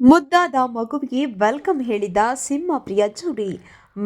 ಮುದ್ದಾದ ಮಗುವಿಗೆ ವೆಲ್ಕಮ್ ಹೇಳಿದ ಸಿಂಹ ಪ್ರಿಯ ಜೋಡಿ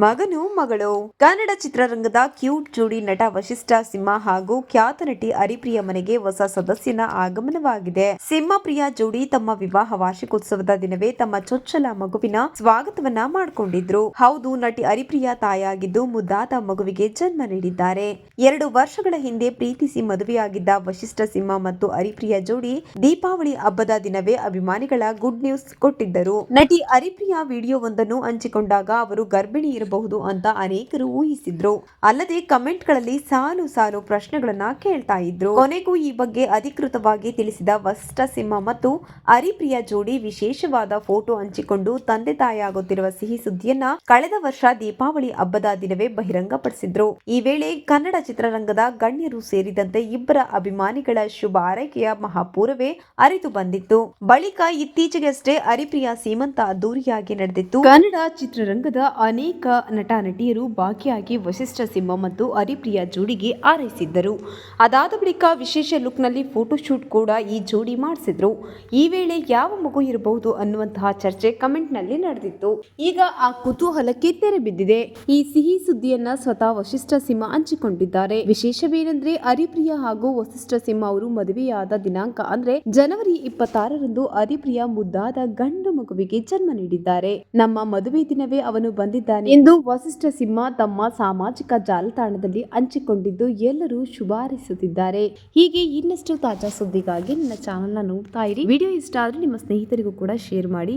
ಮಗನು ಮಗಳು? ಕನ್ನಡ ಚಿತ್ರರಂಗದ ಕ್ಯೂಟ್ ಜೋಡಿ ನಟ ವಶಿಷ್ಠ ಸಿಂಹ ಹಾಗೂ ಖ್ಯಾತ ನಟಿ ಹರಿಪ್ರಿಯ ಮನೆಗೆ ಹೊಸ ಸದಸ್ಯನ ಆಗಮನವಾಗಿದೆ. ಸಿಂಹ ಪ್ರಿಯ ಜೋಡಿ ತಮ್ಮ ವಿವಾಹ ವಾರ್ಷಿಕೋತ್ಸವದ ದಿನವೇ ತಮ್ಮ ಚೊಚ್ಚಲ ಮಗುವಿನ ಸ್ವಾಗತವನ್ನ ಮಾಡಿಕೊಂಡಿದ್ರು. ಹೌದು, ನಟಿ ಹರಿಪ್ರಿಯ ತಾಯಾಗಿದ್ದು ಮುದ್ದಾದ ಮಗುವಿಗೆ ಜನ್ಮ ನೀಡಿದ್ದಾರೆ. ಎರಡು ವರ್ಷಗಳ ಹಿಂದೆ ಪ್ರೀತಿಸಿ ಮದುವೆಯಾಗಿದ್ದ ವಶಿಷ್ಠ ಸಿಂಹ ಮತ್ತು ಹರಿಪ್ರಿಯ ಜೋಡಿ ದೀಪಾವಳಿ ಹಬ್ಬದ ದಿನವೇ ಅಭಿಮಾನಿಗಳ ಗುಡ್ ನ್ಯೂಸ್ ಕೊಟ್ಟಿದ್ದರು. ನಟಿ ಹರಿಪ್ರಿಯ ವಿಡಿಯೋವೊಂದನ್ನು ಹಂಚಿಕೊಂಡಾಗ ಅವರು ಗರ್ಭಿಣಿ ಇರಬಹುದು ಅಂತ ಅನೇಕರು ಊಹಿಸಿದ್ರು. ಅಲ್ಲದೆ ಕಮೆಂಟ್ಗಳಲ್ಲಿ ಸಾಲು ಸಾಲು ಪ್ರಶ್ನೆಗಳನ್ನ ಕೇಳ್ತಾ ಇದ್ರು. ಕೊನೆಗೂ ಈ ಬಗ್ಗೆ ಅಧಿಕೃತವಾಗಿ ತಿಳಿಸಿದ ವಸ್ತ ಸಿಂಹ ಮತ್ತು ಹರಿಪ್ರಿಯ ಜೋಡಿ ವಿಶೇಷವಾದ ಫೋಟೋ ಹಂಚಿಕೊಂಡು ತಂದೆ ತಾಯಿಯಾಗುತ್ತಿರುವ ಸಿಹಿ ಸುದ್ದಿಯನ್ನ ಕಳೆದ ವರ್ಷ ದೀಪಾವಳಿ ಹಬ್ಬದ ದಿನವೇ ಬಹಿರಂಗಪಡಿಸಿದ್ರು. ಈ ವೇಳೆ ಕನ್ನಡ ಚಿತ್ರರಂಗದ ಗಣ್ಯರು ಸೇರಿದಂತೆ ಇಬ್ಬರ ಅಭಿಮಾನಿಗಳ ಶುಭ ಆರೈಕೆಯ ಮಹಾಪೂರವೇ ಅರಿತು ಬಂದಿತ್ತು. ಬಳಿಕ ಇತ್ತೀಚೆಗಷ್ಟೇ ಹರಿಪ್ರಿಯ ಸೀಮಂತ ಅದ್ದೂರಿಯಾಗಿ ನಡೆದಿತ್ತು. ಕನ್ನಡ ಚಿತ್ರರಂಗದ ಅನೇಕ ನಟ ನಟಿಯರು ಭಾಗಿಯಾಗಿ ವಶಿಷ್ಠ ಸಿಂಹ ಮತ್ತು ಹರಿಪ್ರಿಯ ಜೋಡಿಗೆ ಆರೈಸಿದ್ದರು ಅದಾದ ಬಳಿಕ ವಿಶೇಷ ಲುಕ್ನಲ್ಲಿ ಫೋಟೋಶೂಟ್ ಕೂಡ ಈ ಜೋಡಿ ಮಾಡಿಸಿದ್ರು. ಈ ವೇಳೆ ಯಾವ ಮಗು ಇರಬಹುದು ಅನ್ನುವಂತಹ ಚರ್ಚೆ ಕಮೆಂಟ್ನಲ್ಲಿ ನಡೆದಿತ್ತು. ಈಗ ಆ ಕುತೂಹಲಕ್ಕೆ ತೆರೆ ಬಿದ್ದಿದೆ. ಈ ಸಿಹಿ ಸುದ್ದಿಯನ್ನ ಸ್ವತಃ ವಶಿಷ್ಠ ಸಿಂಹ ಹಂಚಿಕೊಂಡಿದ್ದಾರೆ. ವಿಶೇಷವೇನೆಂದ್ರೆ ಹರಿಪ್ರಿಯ ಹಾಗೂ ವಶಿಷ್ಠ ಸಿಂಹ ಅವರು ಮದುವೆಯಾದ ದಿನಾಂಕ ಅಂದ್ರೆ ಜನವರಿ ಇಪ್ಪತ್ತಾರರಂದು ಹರಿಪ್ರಿಯ ಮುದ್ದಾದ ಗಂಡು ಮಗುವಿಗೆ ಜನ್ಮ ನೀಡಿದ್ದಾರೆ. ನಮ್ಮ ಮದುವೆ ದಿನವೇ ಅವನು ಬಂದಿದ್ದಾನೆ ಎಂದು ವಸಿಷ್ಠ ಸಿಂಹ ತಮ್ಮ ಸಾಮಾಜಿಕ ಜಾಲತಾಣದಲ್ಲಿ ಹಂಚಿಕೊಂಡಿದ್ದು ಎಲ್ಲರೂ ಶುಭಾರಿಸುತ್ತಿದ್ದಾರೆ. ಹೀಗೆ ಇನ್ನಷ್ಟು ತಾಜಾ ಸುದ್ದಿಗಾಗಿ ನನ್ನ ಚಾನಲ್ನ ನೋಡ್ತಾ ಇರಿ. ವಿಡಿಯೋ ಇಷ್ಟ ಆದ್ರೆ ನಿಮ್ಮ ಸ್ನೇಹಿತರಿಗೂ ಕೂಡ ಶೇರ್ ಮಾಡಿ.